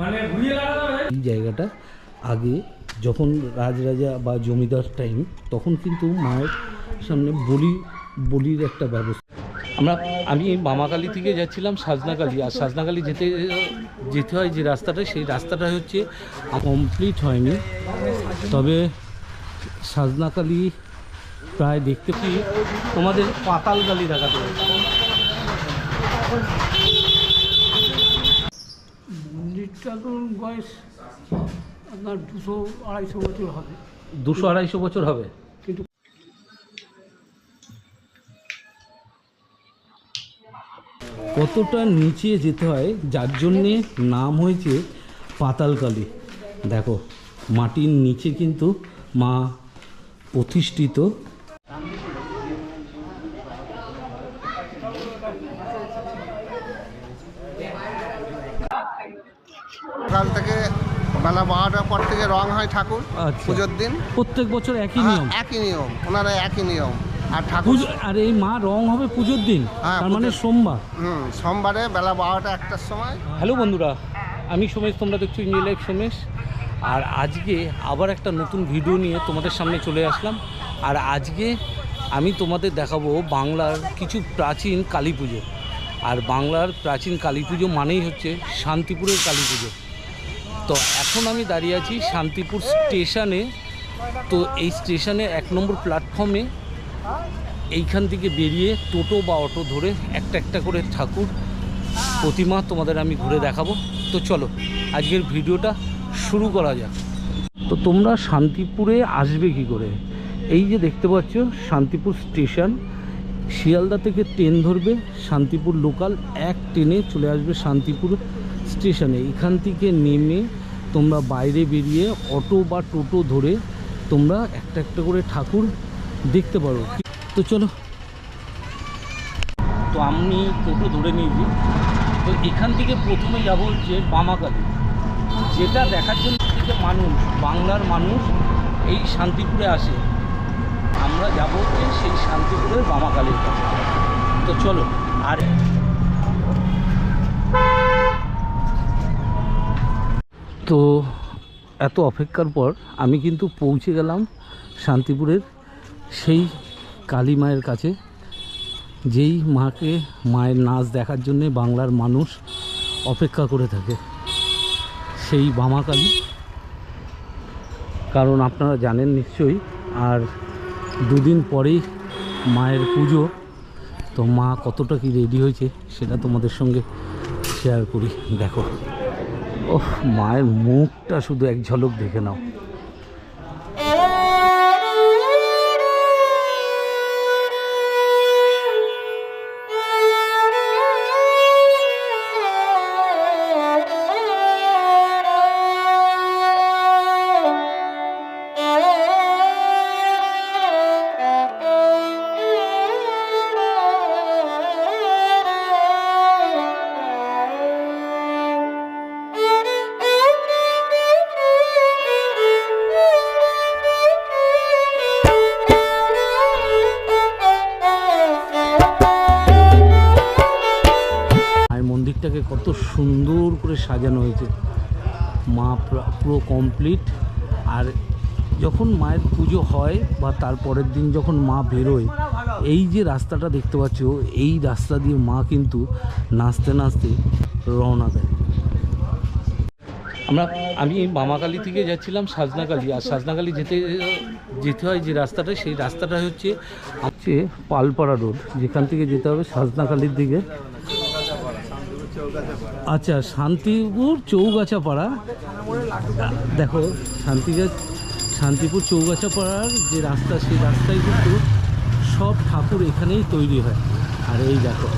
মানে ঘুরিয়ে লাগা যাবে এই জায়গাটা আগে যখন রাজরাজা বা জমিদার টাইম তখন কিন্তু মায়ের সামনে বলি বলির একটা ব্যবস্থা। আমরা আমি মামাকালী থেকে যাচ্ছিলাম সাজনাকালী আর সাজনাকালী যেতে যেতে হয় যে রাস্তাটা সেই রাস্তাটা হচ্ছে কমপ্লিট হয়নি। তবে সাজনাকালী প্রায় দেখতে পাই তোমাদের পাতালকালী দেখাতে মন্দিরটা তো বয়স আপনার দুশো আড়াইশো বছর হবে। দুশো আড়াইশো বছর হবে? কিন্তু কতটা নিচে যেতে হয় যার জন্যে নাম হয়েছে পাতালকালী। দেখো মাটির নিচে কিন্তু মা প্রতিষ্ঠিত সকাল থেকে বেলা বারোটার পর থেকে রং হয় ঠাকুর আচ্ছা। পুজোর দিন। প্রত্যেক বছর একই হ্যাঁ, নিয়ম? একই নিয়ম ওনারা একই নিয়ম। আর ঠাকুর আর এই মা রং হবে পুজোর দিন? হ্যাঁ, তার মানে সোমবার? হুম সোমবারে বেলা বারোটা একটার সময়। হ্যালো বন্ধুরা আমি সোমেশ তোমরা দেখছ ইন্ডিয়া লাইফ সোমেশ। আর আজকে আবার একটা নতুন ভিডিও নিয়ে তোমাদের সামনে চলে আসলাম। আর আজকে আমি তোমাদের দেখাবো বাংলার কিছু প্রাচীন কালী পুজো। আর বাংলার প্রাচীন কালী পুজো মানেই হচ্ছে শান্তিপুরের কালী পুজো। তো এখন আমি দাঁড়িয়ে আছি শান্তিপুর স্টেশনে। তো এই স্টেশনে এক নম্বর প্ল্যাটফর্মে এইখান থেকে বেরিয়ে টোটো বা অটো ধরে একটা একটা করে ঠাকুর প্রতিমা তোমাদের আমি ঘুরে দেখাবো। তো চলো, আজকের ভিডিওটা শুরু করা যাক। তো তোমরা শান্তিপুরে আসবে কি করে? এই যে দেখতে পাচ্ছ, শান্তিপুর স্টেশন, শিয়ালদা থেকে ট্রেন ধরবে, শান্তিপুর লোকাল এক ট্রেনে চলে আসবে শান্তিপুর স্টেশনে এখান থেকে নেমে তোমরা বাইরে বেরিয়ে অটো বা টোটো ধরে তোমরা একটা একটা করে ঠাকুর দেখতে পারো। তো চলো। তো আমি টোটো ধরে নিয়েছি। তো এখান থেকে প্রথমে যাব হচ্ছে বামাকালী। যেটা দেখার জন্য থেকে মানুষ, বাংলার মানুষ এই শান্তিপুরে আসে। আমরা যাব হচ্ছে সেই শান্তিপুরের বামাকালীর কাছে। তো চলো, আর তো এত অপেক্ষার পর আমি কিন্তু পৌঁছে গেলাম শান্তিপুরের সেই কালী মায়ের কাছে, যেই মাকে মায়ের নাচ দেখার জন্যে বাংলার মানুষ অপেক্ষা করে থাকে। সেই বামাকালী কারণ আপনারা জানেন নিশ্চয়ই, আর দুদিন পরেই মায়ের পুজো। তো মা কতটা কি রেডি হয়েছে, সেটা তোমাদের সঙ্গে শেয়ার করি। দেখো। ওহ মায়ের মুখটা শুধু এক ঝলক দেখে নাও। সুন্দর করে সাজানো হয়েছে। মা পুরো কমপ্লিট আর যখন মায়ের পুজো হয় বা তার পরের দিন যখন মা বেরোয়, এই যে রাস্তাটা দেখতে পাচ্ছ, এই রাস্তা দিয়ে মা কিন্তু নাচতে নাচতে রওনা দেয়। আমরা, আমি মামাকালী থেকে যাচ্ছিলাম সাজনাকালী। আর সাজনাকালী যেতে যেতে হয় যে রাস্তাটা, সেই রাস্তাটা হচ্ছে হচ্ছে পালপাড়া রোড। যেখান থেকে যেতে হবে সাজনাকালীর দিকে। আচ্ছা শান্তিপুর চৌগাছা পাড়া দেখো, শান্তিগা শান্তিপুর চৌগাছা পাড়ার যে রাস্তা, সেই রাস্তায় কিন্তু সব ঠাকুর এখানেই তৈরি হয়। আর এই দেখো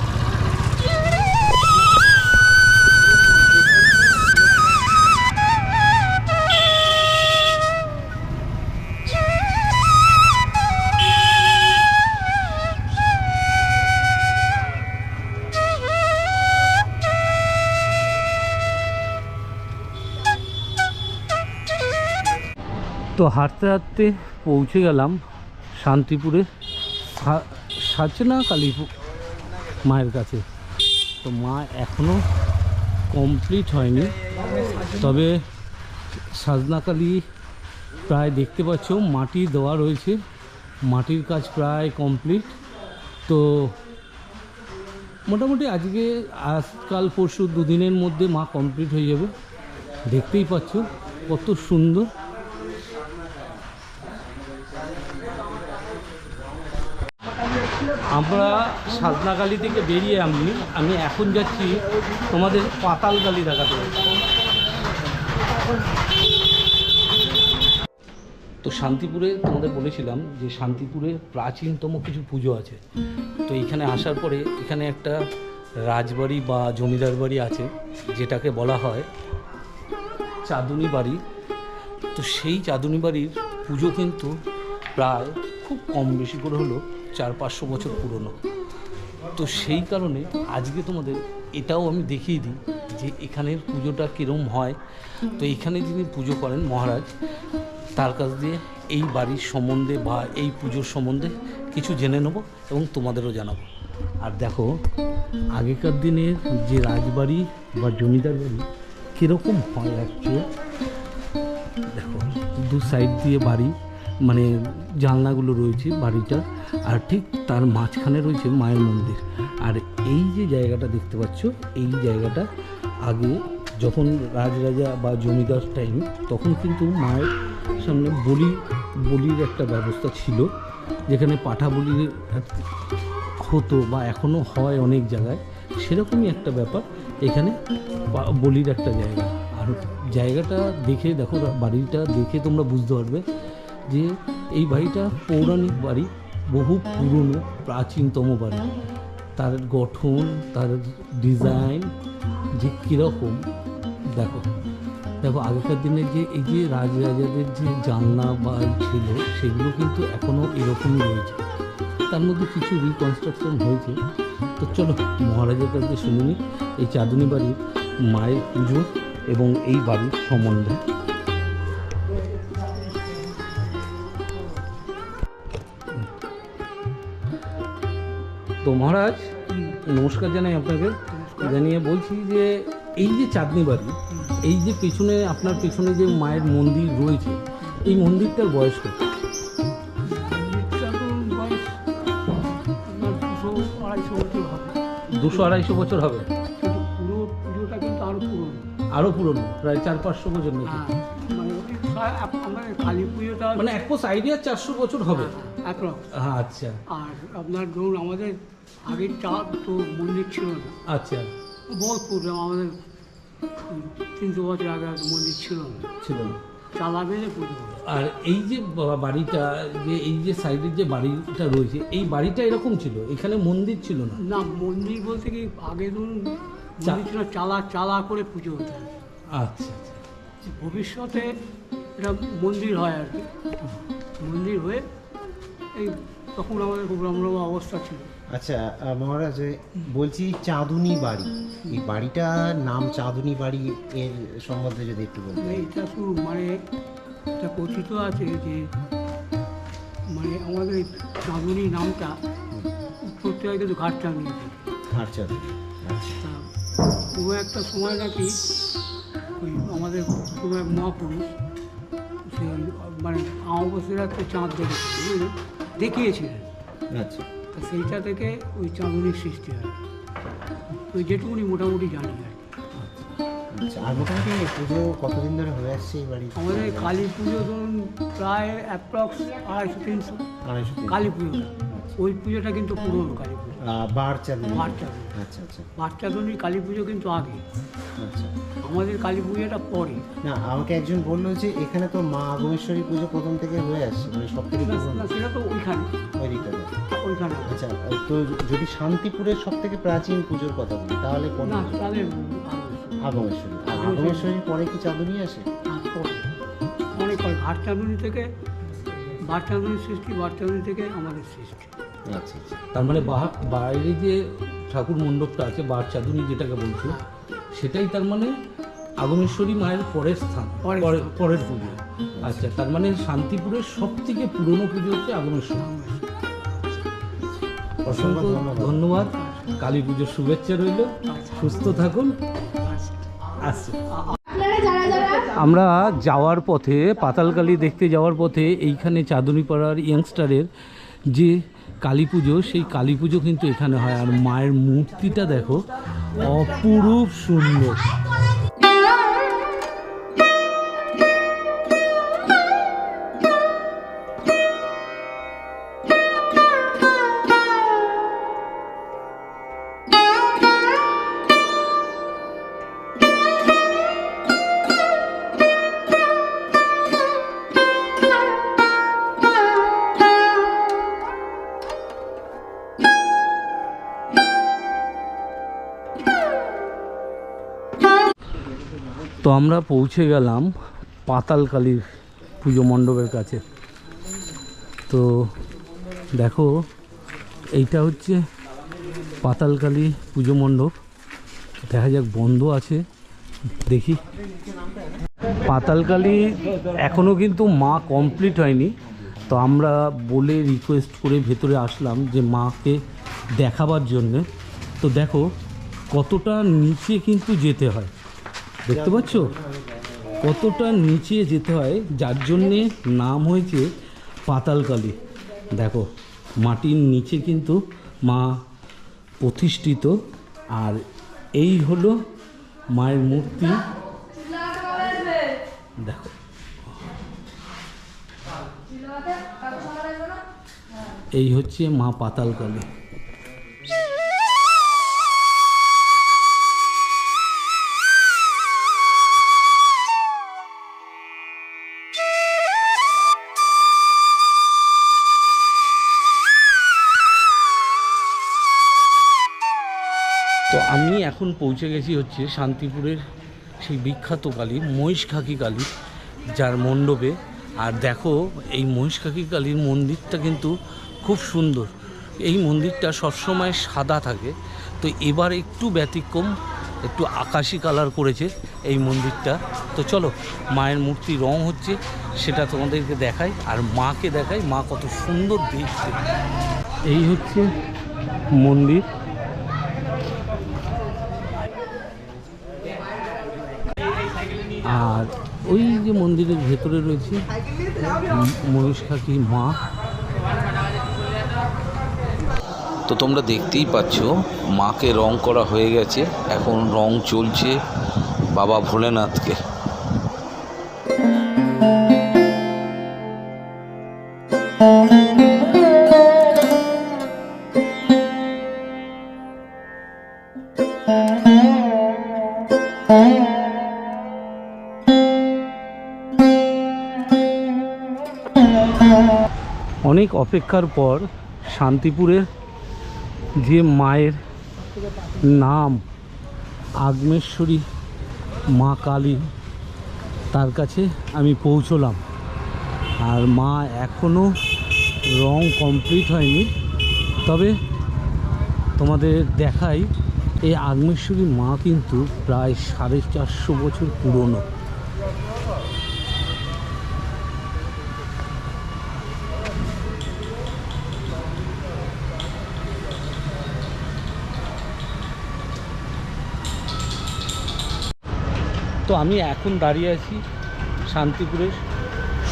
হাঁটতে হাঁটতে পৌঁছে গেলাম শান্তিপুরে। সাচনা কালীপুর মায়ের কাছে। তো মা এখনও কমপ্লিট হয়নি। তবে সাজনাকালি প্রায় দেখতে পাচ্ছ, মাটি দেওয়া রয়েছে। মাটির কাজ প্রায় কমপ্লিট তো মোটামুটি আজকে, আজকাল পরশু দুদিনের মধ্যে মা কমপ্লিট হয়ে যাবে। দেখতেই পাচ্ছ কত সুন্দর। আমরা সাজনাগালি থেকে বেরিয়ে আমি আমি এখন যাচ্ছি তোমাদের পাতালগালি দেখাতে। তো শান্তিপুরে তোমাদের বলেছিলাম যে শান্তিপুরে প্রাচীনতম কিছু পুজো আছে। তো এখানে আসার পরে এখানে একটা রাজবাড়ি বা জমিদার বাড়ি আছে, যেটাকে বলা হয় চাঁদুনি বাড়ি। তো সেই চাঁদুনি বাড়ির পুজো কিন্তু প্রায় খুব কম বেশি করে হলো। চার পাঁচশো বছর পুরনো। তো সেই কারণে আজকে তোমাদের এটাও আমি দেখিয়ে দিই যে এখানের পুজোটা কীরকম হয়। তো এখানে যিনি পুজো করেন মহারাজ, তার কাছ দিয়ে এই বাড়ির সম্বন্ধে বা এই পুজোর সম্বন্ধে কিছু জেনে নেব এবং তোমাদেরও জানাব। আর দেখো, আগেকার দিনের যে রাজবাড়ি বা জমিদার বাড়ি কীরকম হয় অ্যাকচুয়াল দেখো, দু সাইড দিয়ে বাড়ি মানে জানলাগুলো রয়েছে বাড়িটা আর ঠিক তার মাঝখানে রয়েছে মায়ের মন্দির। আর এই যে জায়গাটা দেখতে পাচ্ছ, এই জায়গাটা আগে যখন রাজরাজা বা জমিদার টাইম তখন কিন্তু মায়ের সামনে বলি, বলির একটা ব্যবস্থা ছিল, যেখানে পাঠা বলি হতো বা এখনও হয় অনেক জায়গায়। সেরকমই একটা ব্যাপার, এখানে বলির একটা জায়গা। আর জায়গাটা দেখে, দেখো বাড়িটা দেখে তোমরা বুঝতে পারবে যে এই বাড়িটা পৌরাণিক বাড়ি, বহু পুরনো, প্রাচীনতম বাড়ি। তার গঠন, তার ডিজাইন যে কীরকম, দেখো। দেখো, আগেকার দিনে যে এই যে রাজরাজাদের যে জানলা বা ছিল, সেগুলো কিন্তু এখনও এরকমই রয়েছে। তার মধ্যে কিছু রিকনস্ট্রাকশন হয়েছে। তো চলো মহারাজের কাছে শুনে নিই। এই চাঁদনি বাড়ির মায়ের পুজো এবং এই বাড়ির সম্বন্ধে। তো মহারাজ নমস্কার জানাই আপনাকে। জানিয়ে বলছি যে এই যে চাঁদনি বাড়ি এই যে পেছনে আপনার পেছনে যে মায়ের মন্দির রয়েছে এই মন্দিরটার বয়স কত? দুশো আড়াইশো বছর হবে। আরও পুরনো। প্রায় চার পাঁচশো বছর নাকি? হ্যাঁ মানে মানে এক পোস আইডিয়া চারশো বছর হবে। একরকম হ্যাঁ আচ্ছা। আর আপনার ধরুন আমাদের আগের চাঁদ তো মন্দির ছিল না। আচ্ছা। বহুত পুরনো আমাদের তিনশো বছর আগে মন্দির ছিল না। ছিল না। চালা বেঁধে পুজো। আর এই যে বাড়িটা যে এই যে সাইডের যে বাড়িটা রয়েছে এই বাড়িটা এরকম ছিল? এখানে মন্দির ছিল না? না মন্দির বলতে কি আগে ধরুন চা- মন্দির ছিল চালা চালা করে পুজো হতো। আচ্ছা আচ্ছা। ভবিষ্যতে এটা মন্দির হয় আর কি। মন্দির হয়ে এই তখন আমাদের খুব রমরম অবস্থা ছিল। আচ্ছা মহারাজ বলছি চাঁদুনি বাড়ি। এই বাড়িটার নাম চাঁদুনি বাড়ি এর সম্বন্ধে যদি একটু বলতেন এইটা শুরু মানে এটা কথিত আছে যে মানে আমাদের চাঁদুনি নামটা উৎপত্তি হয় কিন্তু ঘাট চাঁদুনি। থেকে আচ্ছা। আচ্ছা কোনো একটা সময় নাকি ওই আমাদের কোনো এক মহাপুরুষ সেই মানে অমাবস্যার একটা চাঁদ দেখেছে বুঝলেন? দেখিয়েছিলেন। আচ্ছা। সেইটা থেকে ওই চাঁদনির সৃষ্টি হয়। ওই যেটুকুনি মোটামুটি জানি আর আচ্ছা আর মোটামুটি পুজো কতদিন ধরে হয়ে আসছে এই বাড়ি আমাদের কালী পুজো ধরুন প্রায় অ্যাপ্রক্স আড়াইশো তিনশো। আড়াইশো কালী পুজোটা। ওই পুজোটা কিন্তু পুরনো কালী পুজো। বার চাঁদুনি বার চাঁদুনি আচ্ছা আচ্ছা। বাচ্চাদনির কালী পুজো কিন্তু আগে। আচ্ছা। আমাদের কালী পুজোটা পরে। না আমাকে একজন বলল যে এখানে তো মা আগমেশ্বরী পুজো প্রথম থেকে হয়ে আসছে মানে সব থেকে সেটা তো ওইখানে। ওই ওইখানে। আচ্ছা তো যদি শান্তিপুরের সব থেকে প্রাচীন পুজোর কথা বলি তাহলে কোন না তাহলে আগমেশ্বরী আর আগমেশ্বরীর পরে কি চাঁদুনি আসে? অনেক পরে। ভাট চাঁদুনি থেকে ভাট চাঁদুনির সৃষ্টি ভাট চাঁদুনি থেকে আমাদের সৃষ্টি। আচ্ছা আচ্ছা। তার মানে বাইরে যে ঠাকুর মণ্ডপটা আছে চাঁদুনি যেটাকে বলছো সেটাই তার মানে আগমেশ্বরী মায়ের পরের স্থান পরের পুজো। আচ্ছা তার মানে শান্তিপুরের সব থেকে পুরনো পুজো হচ্ছে আগমেশ্বরী অসংখ্য ধন্যবাদ। ধন্যবাদ। কালী পুজোর শুভেচ্ছা রইল। সুস্থ থাকুন। আমরা যাওয়ার পথে, পাতালকালি দেখতে যাওয়ার পথে এইখানে চাঁদনীপাড়ার ইয়াংস্টারের যে কালী পুজো, সেই কালী পুজো কিন্তু এখানে হয়। আর মায়ের মূর্তিটা দেখো, অপরূপ সুন্দর। আমরা পৌঁছে গেলাম পাতালকালীর পুজো মণ্ডপের কাছে। তো দেখো, এইটা হচ্ছে পাতালকালী পুজো মণ্ডপ। দেখা যাক, বন্ধ আছে। দেখি। পাতালকালী এখনও কিন্তু মা কমপ্লিট হয়নি। তো আমরা বলে রিকোয়েস্ট করে ভেতরে আসলাম যে মাকে দেখাবার জন্যে। তো দেখো, কতটা নিচে কিন্তু যেতে হয়। দেখতে পাচ্ছ? কতটা নিচে যেতে হয়, যার জন্যে নাম হয়েছে পাতালকালী। দেখো, মাটির নিচে কিন্তু মা প্রতিষ্ঠিত, আর এই হলো মায়ের মূর্তি। দেখো। এই হচ্ছে মা পাতালকালী। পৌঁছে গেছি হচ্ছে শান্তিপুরের সেই বিখ্যাত কালী, মহিষখাকি কালী, যার মণ্ডপে। আর দেখো, এই মহিষখাকি কালীর মন্দিরটা কিন্তু খুব সুন্দর। এই মন্দিরটা সবসময় সাদা থাকে। তো এবার একটু ব্যতিক্রম, একটু আকাশি কালার করেছে এই মন্দিরটা। তো চলো, মায়ের মূর্তি রং হচ্ছে, সেটা তোমাদেরকে দেখাই, আর মাকে দেখাই মা কত সুন্দর দেখতে। এই হচ্ছে মন্দির। আর ওই যে মন্দিরের ভেতরে রয়েছে মহিষখাকি মা? তো তোমরা দেখতেই পাচ্ছ, মাকে রং করা হয়ে গেছে, এখন রং চলছে বাবা ভোলেনাথকে। অপেক্ষার পর শান্তিপুরের যে মায়ের নাম আগ্নেশ্বরী মা কালী, তার কাছে আমি পৌঁছলাম। আর মা এখনও রং কমপ্লিট হয়নি। তবে তোমাদের দেখাই, এই আগ্নেশ্বরী মা কিন্তু প্রায় সাড়ে চারশো বছর পুরনো। তো আমি এখন দাঁড়িয়ে আছি শান্তিপুরের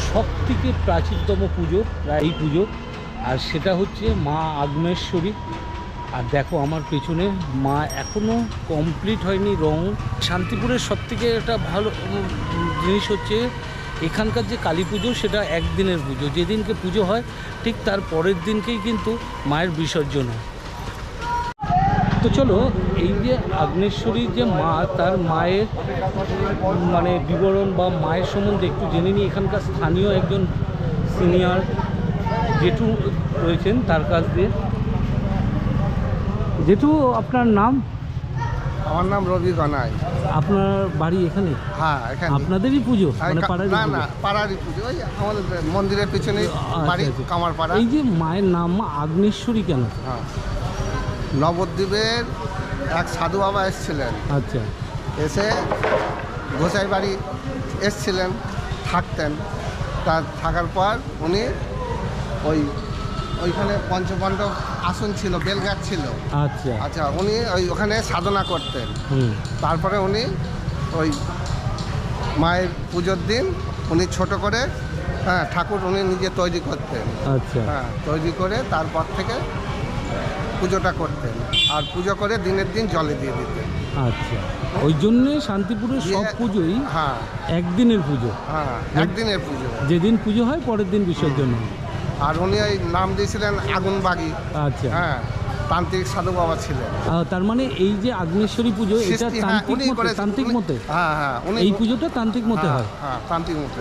সব থেকে প্রাচীনতম পুজো এই পুজো। আর সেটা হচ্ছে মা আগ্নেশ্বরী। আর দেখো আমার পেছনে মা এখনও কমপ্লিট হয়নি রং। শান্তিপুরের সব থেকে একটা ভালো জিনিস হচ্ছে এখানকার যে কালী পুজো, সেটা একদিনের পুজো। যেদিনকে পুজো হয়, ঠিক তার পরের দিনকেই কিন্তু মায়ের বিসর্জন হয়। তো চলো এই যে আগ্নেশ্বরীর যে মা তার মায়ের মানে বিবরণ বা মায়ের সম্বন্ধে একটু জেনে নিই। এখানকার স্থানীয় একজন সিনিয়র জেঠু রয়েছেন তার কাছ দিয়ে। জেঠু আপনার নাম? আমার নাম রবি গনাই। আপনার বাড়ি এখানে? হ্যাঁ এখানে। আপনাদেরই পুজো? এই মানে কা- না না পাড়ারই পুজো। ওই আমাদের মন্দিরের পিছনে আচ্ছা, বাড়ি আচ্ছা। কামারপাড়া। এই যে মায়ের নাম আগ্নেশ্বরী কেন? হ্যাঁ। নবদ্বীপের এক সাধু বাবা এসেছিলেন। আচ্ছা। এসে গোসাই বাড়ি এসছিলেন থাকতেন। তার থাকার পর উনি ওই ওইখানে পঞ্চপাণ্ডব আসন ছিল বেলগাছ ছিল। আচ্ছা। আচ্ছা উনি ওই ওখানে সাধনা করতেন। তারপরে উনি ওই মায়ের পুজোর দিন উনি ছোট করে হ্যাঁ ঠাকুর উনি নিজে তৈরি করতেন। আচ্ছা। হ্যাঁ তৈরি করে তারপর থেকে পুজোটা করতেন। আর পুজো করে দিনের দিন জলে দিয়ে দিতেন আচ্ছা। ওই জন্যে শান্তিপুরের সব পুজোই হ্যাঁ। একদিনের পুজো। হ্যাঁ একদিনের পুজো। যেদিন পুজো হয় পরের দিন বিসর্জন হয়। আর উনি ওই নাম দিয়েছিলেন আগুনবাগি। আচ্ছা। হ্যাঁ তান্ত্রিক সাধু বাবা ছিলেন। তার মানে এই যে আগ্নেশ্বরী পুজো এটা হ্যাঁ, তান্ত্রিক মতে তান্ত্রিক মতে? হ্যাঁ হ্যাঁ উনি এই পুজোটা তান্ত্রিক মতে হ্যাঁ, হয়? হ্যাঁ তান্ত্রিক মতে।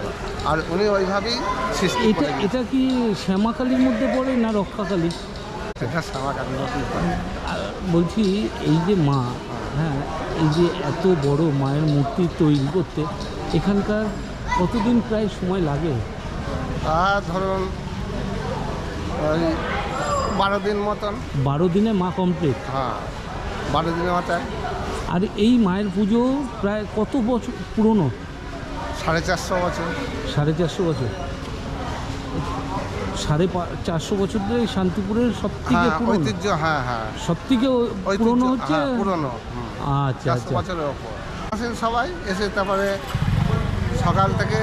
আর উনি ওইভাবেই এটা এটা কি শ্যামাকালীর মধ্যে পড়ে না রক্ষাকালী এটা সামাকালী নতুন করে। বলছি এই যে মা হ্যাঁ এই যে এত বড় মায়ের মূর্তি তৈরি করতে এখানকার কতদিন প্রায় সময় লাগে? আর ধরুন ওই বারো দিন মতন। বারো দিনে মা কমপ্লিট হ্যাঁ বারো দিনের মাথায় আর এই মায়ের পুজো প্রায় কত বছর পুরনো? সাড়ে চারশো বছর। সাড়ে চারশো বছর। সাড়ে চারশো বছর ধরে শান্তিপুরের সব থেকে হ্যাঁ ঐতিহ্য হ্যাঁ হ্যাঁ। সব থেকে পুরনো হচ্ছে হ্যাঁ পুরনো আচ্ছা আচ্ছা। বছরের ওপর। আসেন সবাই এসে তারপরে সকাল থেকে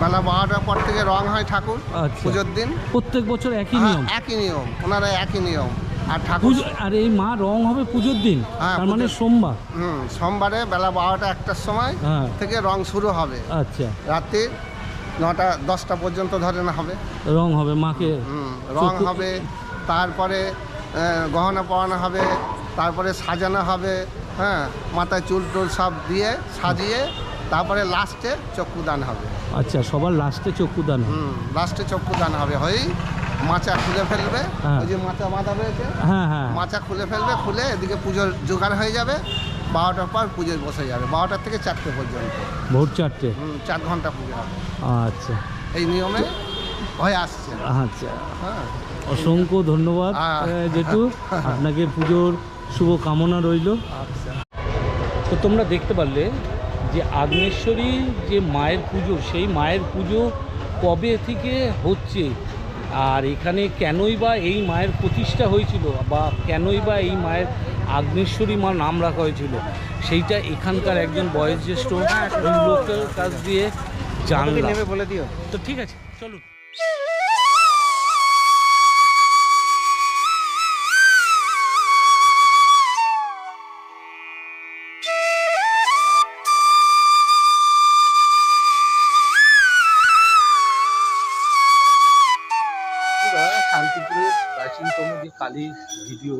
বেলা বারোটার পর থেকে রং হয় ঠাকুর আচ্ছা। পুজোর দিন। প্রত্যেক বছর একই হ্যাঁ, নিয়ম? একই নিয়ম ওনারা একই নিয়ম। আর ঠাকুর আর এই মা রং হবে পুজোর দিন? তার মানে সোমবার? হুম সোমবারে বেলা বারোটা একটার সময় থেকে রং শুরু হবে। আচ্ছা। রাত্রি নটা দশটা পর্যন্ত ধরেন হবে রং হবে মাকে হুম, রং হবে তারপরে গহনা পরানো হবে তারপরে সাজানো হবে হ্যাঁ মাথায় চুল টুল সব দিয়ে সাজিয়ে তারপরে লাস্টে চক্ষুদান হবে আচ্ছা সবার লাস্টে চক্ষুদান। হুম লাস্টে চক্ষুদান হবে হয়েই মাচা খুলে ফেলবে হ্যাঁ। ওই যে মাচা বাঁধা রয়েছে হ্যাঁ হ্যাঁ মাচা খুলে ফেলবে খুলে এদিকে পুজোর জোগাড় হয়ে যাবে বারোটার পর পুজোয় বসে যাবে বারোটার থেকে চারটে পর্যন্ত। ভোর চারটে? হুম, চার ঘণ্টা পুজো হবে। আচ্ছা। এই নিয়মে হয়ে আসছে। আচ্ছা। হ্যাঁ। অসংখ্য ধন্যবাদ আহ। আহ, আপনাকে পুজোর শুভ কামনা রইল। আচ্ছা। তো তোমরা দেখতে পারলে যে আগ্নেশ্বরী যে মায়ের পুজো সেই মায়ের পুজো কবে থেকে হচ্ছে? আর এখানে কেনই বা এই মায়ের প্রতিষ্ঠা হয়েছিল বা কেনই বা এই মায়ের আগ্নেশ্বরী মা নাম রাখা হয়েছিল। সেইটা এখানকার একজন বয়োজ্যেষ্ঠ লোকের কাছ দিয়ে জানলাম। বলে দিও। তো ঠিক আছে চলুন। শান্তিপুরের প্রাচীনতম যে কালীর ভিডিও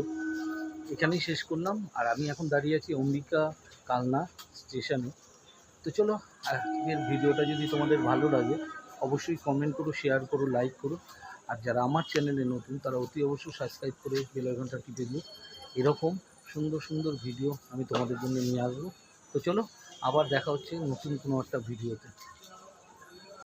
এখানেই শেষ করলাম। আর আমি এখন দাঁড়িয়ে আছি অম্বিকা কালনা স্টেশনে। তো চলো, আজকের ভিডিওটা যদি তোমাদের ভালো লাগে, অবশ্যই কমেন্ট করো শেয়ার করো লাইক করো। আর যারা আমার চ্যানেলে নতুন, তারা অতি অবশ্যই সাবস্ক্রাইব করে বেল ঘণ্টা টিপে দিও। এরকম সুন্দর সুন্দর ভিডিও আমি তোমাদের জন্য নিয়ে আসব। তো চলো, আবার দেখা হচ্ছে নতুন কোনো একটা ভিডিওতে